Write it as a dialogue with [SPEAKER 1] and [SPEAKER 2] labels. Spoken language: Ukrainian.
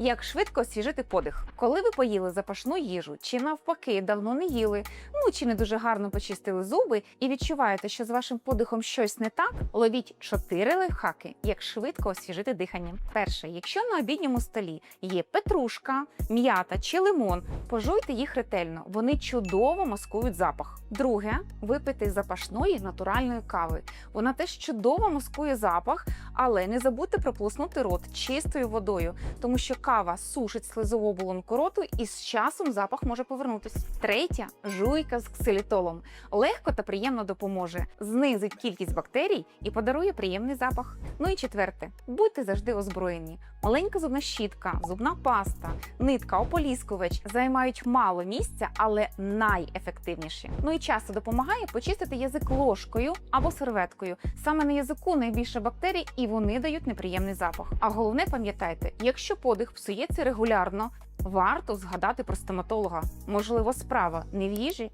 [SPEAKER 1] Як швидко освіжити подих, коли ви поїли запашну їжу, чи навпаки давно не їли, ну чи не дуже гарно почистили зуби, і відчуваєте, що з вашим подихом щось не так, ловіть чотири лайфхаки, як швидко освіжити дихання. Перше, якщо на обідньому столі є петрушка, м'ята чи лимон, пожуйте їх ретельно. Вони чудово маскують запах. Друге, випити запашної натуральної кави. Вона теж чудово маскує запах, але не забудьте прополоснути рот чистою водою, тому що кава сушить слизову оболонку роту і з часом запах може повернутись. Третя жуйка з ксилітолом легко та приємно допоможе, знизить кількість бактерій і подарує приємний запах. Ну і четверте, будьте завжди озброєні. Маленька зубна щітка, зубна паста, нитка, ополіскувач займають мало місця, але найефективніші. Ну і часто допомагає почистити язик ложкою або серветкою. Саме на язику найбільше бактерій, і вони дають неприємний запах. А головне пам'ятайте, якщо подих псується регулярно, варто згадати про стоматолога. Можливо, справа не в їжі,